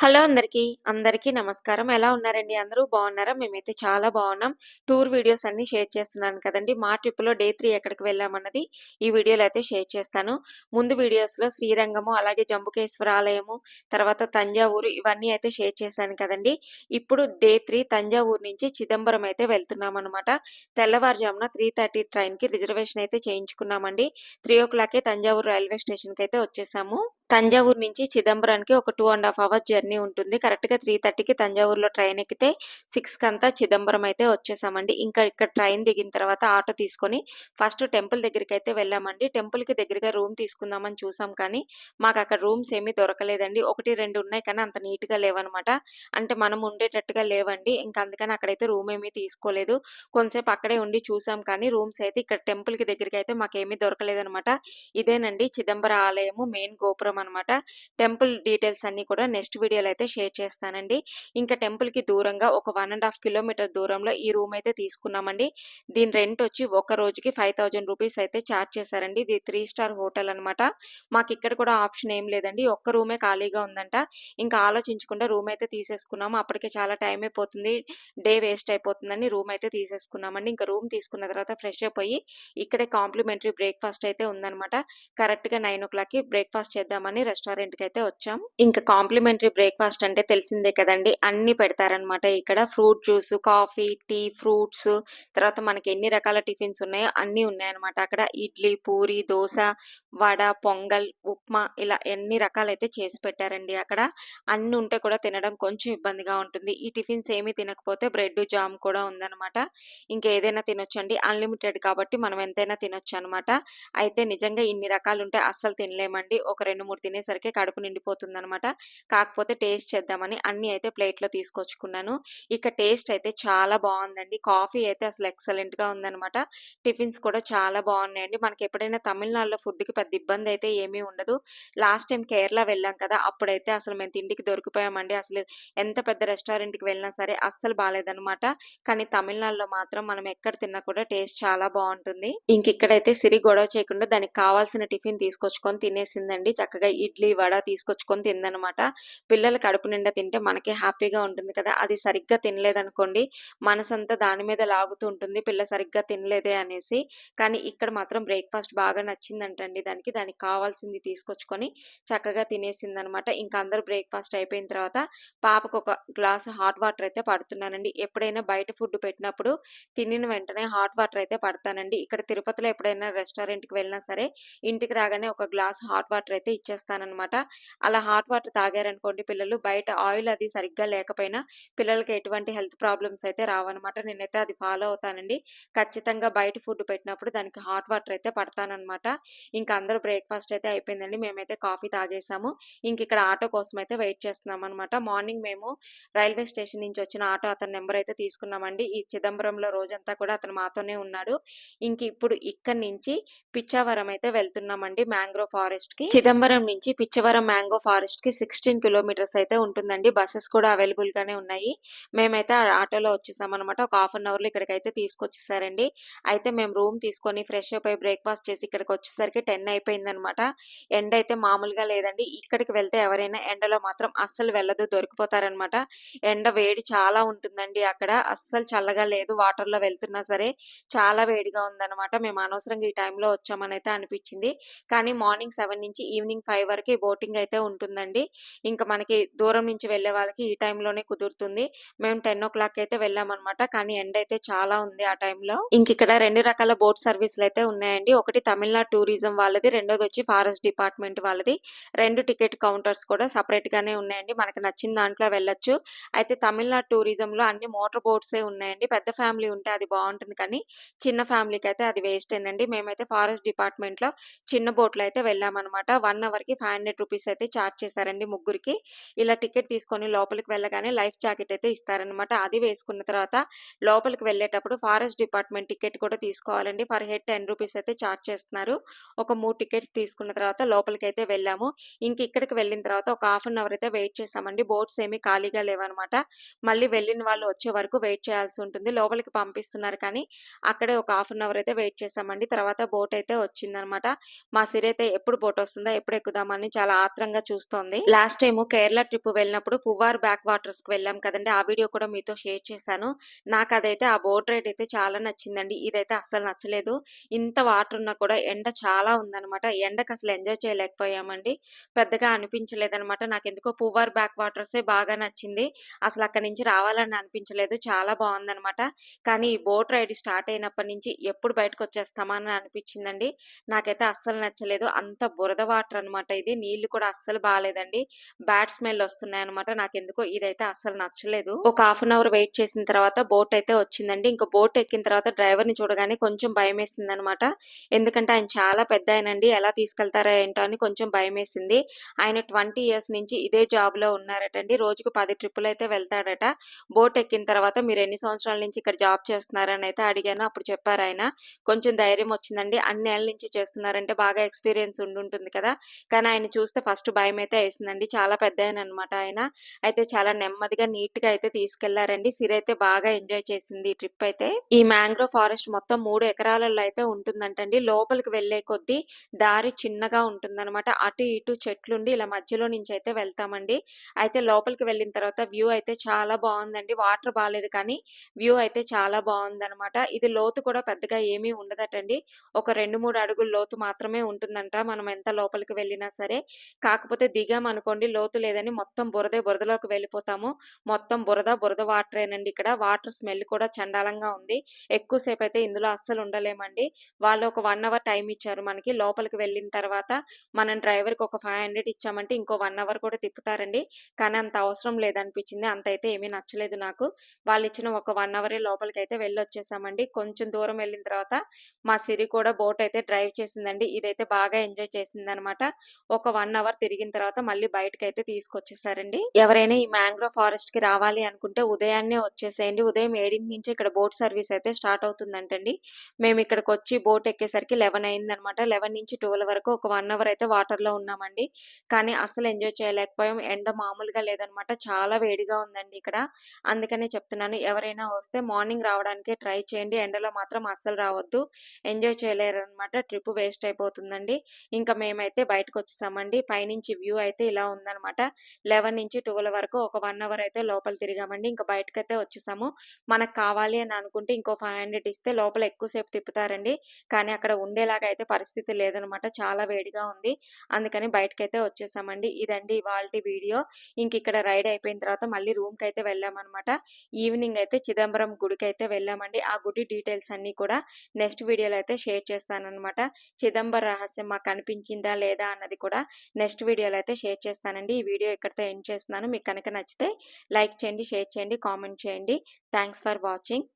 Hello అందరికీ. అందరికీ నమస్కారం. ఎలా ఉన్నారండి అందరూ? బాగున్నారా? మేమైతే చాలా బాగున్నాం. టూర్ వీడియోస్ అన్నీ షేర్ చేస్తున్నాను కదండి మా ట్రిప్‌లో డే త్రీ ఎక్కడికి వెళ్ళామన్నది ఈ వీడియోలో అయితే షేర్ చేస్తాను. ముందు వీడియోస్‌లో శ్రీరంగము, అలాగే జంబుకేశ్వర ఆలయము, తర్వాత తంజావూరు ఇవన్నీ అయితే షేర్ చేశాను కదండీ! ఇప్పుడు డే త్రీ తంజావూరు నుంచి చిదంబరం అయితే వెళ్తున్నాం అనమాట తెల్లవారుజామున 3:30 ట్రైన్‌కి రిజర్వేషన్ అయితే చేయించుకున్నామండి. 3:00కే తంజావూరు రైల్వే స్టేషన్‌కైతే వచ్చేసాము. తంజావూరు నుంచి చిదంబరానికి ఒక two and half hours journey ఉంటుంది. కరెక్ట్‌గా 3:30కి తంజావూరులో ట్రైన్ ఎక్కితే 6 కంతా చిదంబరం అయితే వచ్చేసామండి. ఇంకా ఇక్కడ ట్రైన్ దిగిన తర్వాత ఆటో తీసుకొని ఫస్ట్ టెంపుల్ దగ్గరికి అయితే వెళ్ళామండి. టెంపుల్‌కి దగ్గరగా రూమ్ తీసుకుందామని చూసాం కానీ మాకు అక్కడ రూమ్స్ ఏమీ దొరకలేదండి. 1, 2 ఉన్నాయి కానీ అంత నీట్‌గా లేవనమాట. అంటే మనం ఉండేటట్టుగా లేవండి. ఇంకా అందుకని అక్కడైతే రూమ్ ఏమీ తీసుకోలేదు. కొంతసేపు అక్కడే ఉండి చూసాం కానీ రూమ్స్ అయితే ఇక్కడ టెంపుల్‌కి దగ్గరికైతే మాకేమీ దొరకలేదనమాట. ఇదేనండి చిదంబర ఆలయము మెయిన్ గోపురం అనమాట. టెంపుల్ డీటెయిల్స్ అన్నీ కూడా నెక్స్ట్ వీడియోలు అయితే షేర్ చేస్తానండి. ఇంకా టెంపుల్‌కి దూరంగా ఒక వన్ అండ్ హాఫ్ కిలోమీటర్ దూరంలో ఈ రూమ్ అయితే తీసుకున్నామండి. దీని రెంట్ వచ్చి ఒక రోజుకి 5000 రూపీస్ అయితే చార్జ్ చేశారండి. ఇది త్రీ స్టార్ హోటల్ అనమాట. ఇక్కడ కూడా ఆప్షన్ ఏం లేదండి. ఒక్క రూమే ఖాళీగా ఉందంట. ఇంకా ఆలోచించకుండా రూమ్ అయితే తీసేసుకున్నాము. అప్పటికే చాలా టైం అయిపోతుంది. డే వేస్ట్ అయిపోతుందని రూమ్ అయితే తీసేసుకున్నామండి. ఇంకా రూమ్ తీసుకున్న తర్వాత ఫ్రెష్ అప్ అయ్యి ఇక్కడే కాంప్లిమెంటరీ బ్రేక్‌ఫాస్ట్ అయితే ఉందనమాట. కరెక్ట్‌గా 9:00కి బ్రేక్‌ఫాస్ట్ చేద్దామని రెస్టారెంట్‌కి అయితే వచ్చాం. ఇంకా కాంప్లిమెంటరీ బ్రేక్ బ్రేక్‌ఫాస్ట్ అంటే తెలిసిందే కదండి అన్నీ పెడతారనమాట ఇక్కడ. Fruit juice, coffee, tea, fruits తర్వాత మనకి ఎన్ని రకాల టిఫిన్స్ ఉన్నాయో అన్నీ ఉన్నాయన్నమాట అక్కడ. ఇడ్లీ, పూరి, దోశ వడ, పొంగల్, ఉప్మా ఇలా ఎన్ని రకాలైతే చేసి పెట్టారండి అక్కడ. అన్నీ ఉంటే కూడా తినడం కొంచెం ఇబ్బందిగా ఉంటుంది. ఈ టిఫిన్స్ ఏమీ తినకపోతే బ్రెడ్, జామ్ కూడా ఉందన్నమాట ఇంకేదైనా తినొచ్చండి. అన్‌లిమిటెడ్ కాబట్టి మనం ఎంతైనా తినొచ్చనమాట. అయితే నిజంగా ఇన్ని రకాలు ఉంటే అస్సలు తినలేమండి. ఒక 2, 3 తినేసరికి కడుపు నిండిపోతుంది అనమాట కాకపోతే టేస్ట్ చేద్దామని అన్ని అయితే ప్లేట్‌లో తీసుకొచ్చుకున్నాను. ఇక టేస్ట్ అయితే చాలా బాగుందండి కాఫీ అయితే అసలు ఎక్సలెంట్‌గా ఉందనమాట. టిఫిన్స్ కూడా చాలా బాగున్నాయండి మనకి ఎప్పుడైనా తమిళనాడులో ఫుడ్‌కి పెద్ద ఇబ్బంది అయితే ఏమీ ఉండదు. లాస్ట్ టైం కేరళ వెళ్ళాం కదా! అప్పుడైతే అసలు మేము తిండికి దొరికిపోయామండి. అసలు ఎంత పెద్ద రెస్టారెంట్‌కి వెళ్ళినా సరే అస్సలు బాగాలేదనమాట కానీ తమిళనాడులో మాత్రం మనం ఎక్కడ తిన్నా కూడా టేస్ట్ చాలా బాగుంటుంది ఇంక ఇక్కడైతే సిరి గొడవ చేయకుండా దానికి కావాల్సిన టిఫిన్ తీసుకొచ్చుకొని తినేసిందండి. చక్కగా ఇడ్లీ, వడ తీసుకొచ్చుకొని తిందనమాట. పిల్లలు కడుపు నిండా తింటే మనకే హ్యాపీగా ఉంటుంది కదా! అది సరిగ్గా తినలేదనుకోండి మనసంతా దాని మీద లాగుతూ ఉంటుంది. పిల్ల సరిగ్గా తినలేదే అనేసి. కానీ ఇక్కడ మాత్రం బ్రేక్‌ఫాస్ట్ బాగా నచ్చిందంటండి దానికి. దానికి కావాల్సింది తీసుకొచ్చుకొని చక్కగా తినేసిందనమాట. ఇంకా అందరూ బ్రేక్‌ఫాస్ట్ అయిపోయిన తర్వాత పాపకు ఒక గ్లాస్ హాట్ వాటర్ అయితే పడుతున్నానండి. ఎప్పుడైనా బయట ఫుడ్ పెట్టినప్పుడు తినిన వెంటనే హాట్ వాటర్ అయితే పడతానండి. ఇక్కడ తిరుపతిలో ఎప్పుడైనా రెస్టారెంట్‌కి వెళ్ళినా సరే ఇంటికి రాగానే ఒక గ్లాస్ హాట్ వాటర్ అయితే ఇచ్చేస్తానమాట అలా హాట్ వాటర్ తాగారనుకోండి పిల్లలు పిల్లలు బయట ఆయిల్ అది సరిగ్గా లేకపోయినా పిల్లలకి ఎటువంటి హెల్త్ ప్రాబ్లమ్స్ అయితే రావన్నమాట నేనైతే అది ఫాలో అవుతానండి. ఖచ్చితంగా బయట ఫుడ్ పెట్టినప్పుడు దానికి హాట్ వాటర్ అయితే పడతానమాట ఇంకా అందరూ బ్రేక్‌ఫాస్ట్ అయితే అయిపోయిందండి. మేమైతే కాఫీ తాగేసాము. ఇంకిక్కడ ఆటో కోసం అయితే వెయిట్ చేస్తున్నాం అనమాట మార్నింగ్ మేము రైల్వే స్టేషన్ నుంచి వచ్చిన ఆటో అతని నెంబర్ అయితే తీసుకున్నామండి. ఈ చిదంబరంలో రోజంతా కూడా అతను మాతోనే ఉన్నాడు. ఇంకిప్పుడు ఇక్కడి నుంచి పిచ్చావరం అయితే వెళ్తున్నామండి మ్యాంగ్రోవ్ ఫారెస్ట్‌కి. చిదంబరం నుంచి పిచ్చవరం మ్యాంగో ఫారెస్ట్‌కి 16 కిలోమీటర్స్ అయితే ఉంటుందండి. బస్సెస్ కూడా అవైలబుల్‌గానే ఉన్నాయి. మేమైతే ఆటోలో వచ్చేసాం అనమాట ఒక హాఫ్ అన్ అవర్‌లో ఇక్కడికైతే తీసుకొచ్చేసారండి. అయితే మేము రూమ్ తీసుకొని ఫ్రెష్ అప్ అయ్యి బ్రేక్‌ఫాస్ట్ చేసి ఇక్కడికి వచ్చేసరికి టెన్ అయిపోయిందనమాట. ఎండ అయితే మామూలుగా లేదండి. ఇక్కడికి వెళ్తే ఎవరైనా ఎండలో మాత్రం అస్సలు వెళ్ళదు దొరికిపోతారనమాట. ఎండ వేడి చాలా ఉంటుందండి అక్కడ. అస్సలు చల్లగా లేదు. వాటర్‌లో వెళ్తున్నా సరే చాలా వేడిగా ఉందనమాట. మేము అనవసరంగా ఈ టైంలో వచ్చామనైతే అనిపించింది కానీ మార్నింగ్ సెవెన్ నుంచి ఈవినింగ్ ఫైవ్ వరకు బోటింగ్ అయితే ఉంటుందండి. ఇంకా మనకి దూరం నుంచి వెళ్ళే వాళ్ళకి ఈ టైంలోనే కుదురుతుంది. మేము 10:00 అయితే వెళ్ళామనమాట. కానీ ఎండైతే చాలా ఉంది ఆ టైంలో. ఇంకిక్కడ 2 రకాల బోట్ సర్వీసులైతే ఉన్నాయండి. ఒకటి తమిళనాడు టూరిజం వాళ్ళది. రెండోది వచ్చి ఫారెస్ట్ డిపార్ట్‌మెంట్ వాళ్ళది. రెండు టికెట్ కౌంటర్స్ కూడా సపరేట్ గానే ఉన్నాయండి. మనకు నచ్చిన దాంట్లో వెళ్ళొచ్చు. అయితే తమిళనాడు టూరిజం లో అన్ని మోటార్ బోట్సే ఉన్నాయండి. పెద్ద ఫ్యామిలీ ఉంటే అది బాగుంటుంది కానీ చిన్న ఫ్యామిలీకైతే అది వేస్ట్ వేస్టేనండి. మేమైతే ఫారెస్ట్ డిపార్ట్మెంట్లో చిన్న బోట్‌లో అయితే వెళ్ళామనమాట. 1 అవర్‌కి 500 రూపీస్ అయితే చార్జ్ చేశారండి ముగ్గురికి. ఇలా టికెట్ తీసుకొని లోపలికి వెళ్ళగానే లైఫ్ జాకెట్ అయితే ఇస్తారనమాట. అది వేసుకున్న తర్వాత లోపలికి వెళ్ళేటప్పుడు ఫారెస్ట్ డిపార్ట్‌మెంట్ టికెట్ కూడా తీసుకోవాలండి. ఫర్ హెడ్ 10 రూపీస్ అయితే చార్జ్ చేస్తున్నారు. ఒక మూడు టికెట్స్ తీసుకున్న తర్వాత లోపలికి అయితే వెళ్ళాము. ఇంక ఇక్కడికి వెళ్ళిన తర్వాత ఒక హాఫ్ అన్ అవర్ అయితే వెయిట్ చేస్తామండి బోట్స్ ఏమీ ఖాళీగా లేవనమాట. మళ్ళీ వెళ్ళిన వాళ్ళు వచ్చే వరకు వెయిట్ చేయాల్సి ఉంటుంది. లోపలికి పంపిస్తున్నారు కానీ అక్కడే ఒక హాఫ్ అన్ అవర్ అయితే వెయిట్ చేస్తామండి తర్వాత బోట్ అయితే వచ్చిందనమాట. మా సిరి అయితే ఎప్పుడు బోట్ వస్తుందా? ఎప్పుడు ఎక్కుదామని అని చాలా ఆత్రంగా చూస్తోంది. Last time Kerala Kerala trip వెళ్ళినప్పుడు పువ్వార్ బ్యాక్ వాటర్స్‌కి వెళ్ళాం కదండి ఆ వీడియో కూడా మీతో షేర్ చేశాను. నాకు అదైతే ఆ బోట్ రైడ్ అయితే చాలా నచ్చిందండి. ఇదైతే అస్సలు నచ్చలేదు. ఇంత వాటర్ ఉన్నా కూడా ఎండ చాలా ఉందనమాట. ఎండకి అసలు ఎంజాయ్ చేయలేకపోయామండి. పెద్దగా అనిపించలేదనమాట. నాకెందుకో పువ్వార్ బ్యాక్ వాటర్సే బాగా నచ్చింది. అసలు అక్కడి నుంచి రావాలని అనిపించలేదు. చాలా బాగుందనమాట కానీ ఈ బోట్ రైడ్ స్టార్ట్ అయినప్పటి నుంచి ఎప్పుడు బయటకొచ్చేస్తామా అని అనిపించిందండి. నాకైతే అస్సలు నచ్చలేదు. అంత బురద వాటర్ అనమాట ఇది. నీళ్ళు కూడా అస్సలు బాలేదండి. Bats smell వస్తున్నాయన్నమాట. నాకెందుకో ఇదైతే అస్సలు నచ్చలేదు. ఒక హాఫ్ అన్ అవర్ వెయిట్ చేసిన తర్వాత బోట్ అయితే వచ్చిందండి. ఇంకా బోట్ ఎక్కిన తర్వాత డ్రైవర్ని చూడగానే కొంచెం భయం వేసిందన్నమాట ఎందుకంటే ఆయన చాలా పెద్దాయనండి. ఎలా తీసుకెళ్తారో ఏంటో అని కొంచెం భయమేసింది. ఆయన 20 ఇయర్స్ నుంచి ఇదే జాబ్ జాబ్‌లో ఉన్నారటండి. రోజుకు 10 ట్రిప్పులయితే వెళ్తాడట. బోట్ ఎక్కిన తర్వాత మీరు ఎన్ని సంవత్సరాల నుంచి ఇక్కడ జాబ్ చేస్తున్నారని అయితే అడిగాను. అప్పుడు చెప్పారు ఆయన కొంచెం ధైర్యం వచ్చిందండి. అన్నేళ్ళ నుంచి చేస్తున్నారంటే బాగా ఎక్స్‌పీరియన్స్ ఉండుంటుంది కదా! కానీ ఆయన చూస్తే ఫస్ట్ భయం అయితే వేసిందండి చాలా పెద్ద పెద్దాయననమాట ఆయన. అయితే చాలా నెమ్మదిగా, నీట్గా అయితే తీసుకెళ్ళారండి. సిరైతే బాగా ఎంజాయ్ చేసింది ఈ ట్రిప్ అయితే. ఈ మ్యాంగ్రోవ్ ఫారెస్ట్ మొత్తం మూడు ఎకరాలలో అయితే ఉంటుందంటండి. లోపలికి వెళ్ళే కొద్దీ దారి చిన్నగా ఉంటుందన్నమాట అటు ఇటు చెట్లుండి ఇలా మధ్యలో నుంచి అయితే వెళ్తామండి. అయితే లోపలికి వెళ్ళిన తర్వాత వ్యూ అయితే చాలా బాగుందండి వాటర్ బాలేదు కానీ వ్యూ అయితే చాలా బాగుందనమాట ఇది లోతు కూడా పెద్దగా ఏమీ ఉండదటండి. ఒక 2, 3 అడుగుల లోతు మాత్రమే ఉంటుందంట. మనం ఎంత లోపలికి వెళ్ళినా సరే. కాకపోతే దిగాం అనుకోండి లోతు లేదని మొత్తం బురదే బురదలోకి వెళ్ళిపోతాము. మొత్తం బురద, బురద వాటరేనండి ఇక్కడ. వాటర్ స్మెల్ కూడా చండాలంగా ఉంది. ఎక్కువ అయితే ఇందులో అస్సలు ఉండలేమండి. వాళ్ళు ఒక వన్ అవర్ టైం ఇచ్చారు మనకి. లోపలికి వెళ్ళిన తర్వాత మనం డ్రైవర్‌కి ఒక 500 ఇచ్చామంటే ఇంకో వన్ అవర్ కూడా తిప్పుతారండి. కానీ అంత అవసరం లేదనిపించింది. అయితే ఏమీ నచ్చలేదు నాకు. వాళ్ళు ఇచ్చిన ఒక వన్ అవరే లోపలికైతే వెళ్ళొచ్చేసామండి. కొంచెం దూరం వెళ్ళిన తర్వాత మా సిరి కూడా బోట్ అయితే డ్రైవ్ చేసిందండి. ఇదైతే బాగా ఎంజాయ్ చేసిందనమాట. ఒక వన్ అవర్ తిరిగిన తర్వాత మళ్ళీ బయటకైతే తీసుకొచ్చేసారండి. ఎవరైనా ఈ మ్యాంగ్రోవ్ ఫారెస్ట్‌కి రావాలి అనుకుంటే ఉదయాన్నే వచ్చేసేయండి. ఉదయం ఏడింటి నుంచి ఇక్కడ బోట్ సర్వీస్ అయితే స్టార్ట్ అవుతుందంటండి. మేమిక్కడికొచ్చి బోట్ ఎక్కేసరికి లెవెన్ అయింది అనమాట లెవెన్ నుంచి టూల్ వరకు ఒక వన్ అవర్ అయితే వాటర్లో ఉన్నామండి. కానీ అసలు ఎంజాయ్ చేయలేకపోయాం. ఎండ మామూలుగా లేదనమాట. చాలా వేడిగా ఉందండి ఇక్కడ. అందుకనే చెప్తున్నాను. ఎవరైనా వస్తే మార్నింగ్ రావడానికే ట్రై చేయండి. ఎండలో మాత్రం అస్సలు రావద్దు. ఎంజాయ్ చేయలేరనమాట. ట్రిప్ వేస్ట్ అయిపోతుందండి. ఇంకా మేమైతే బయటకొచ్చేసామండి. పైనుంచి వ్యూ అయితే ఇలా ఉందనమాట. 11-12 వరకు ఒక వన్ అవర్ అయితే లోపల తిరిగామండి. ఇంకా బయటకైతే వచ్చేసాము. మనకు కావాలి అని అనుకుంటే ఇంకో 500 ఇస్తే లోపల ఎక్కువ సేపు తిప్పుతారండి. కానీ అక్కడ ఉండేలాగా అయితే పరిస్థితి లేదనమాట. చాలా వేడిగా ఉంది. అందుకని బయటకైతే వచ్చేసామండి. ఇదండి ఇవాల్టి వీడియో. ఇంకిక్కడ రైడ్ అయిపోయిన తర్వాత మళ్ళీ రూమ్కి అయితే వెళ్ళామన్నమాట ఈవినింగ్ అయితే చిదంబరం గుడికి అయితే వెళ్ళామండి. ఆ గుడి డీటెయిల్స్ అన్నీ కూడా నెక్స్ట్ వీడియోలో అయితే షేర్ చేస్తానమాట చిదంబర రహస్యం మాకు కనిపించిందా లేదా అన్నది కూడా నెక్స్ట్ వీడియోలో అయితే షేర్ చేస్తానండి. ఈ వీడియో ఇక్కడితో ఎండ్ చేస్తున్నాను. మీకు కనుక నచ్చితే లైక్ చేయండి, షేర్ చేయండి, కామెంట్ చేయండి. Thanks for watching.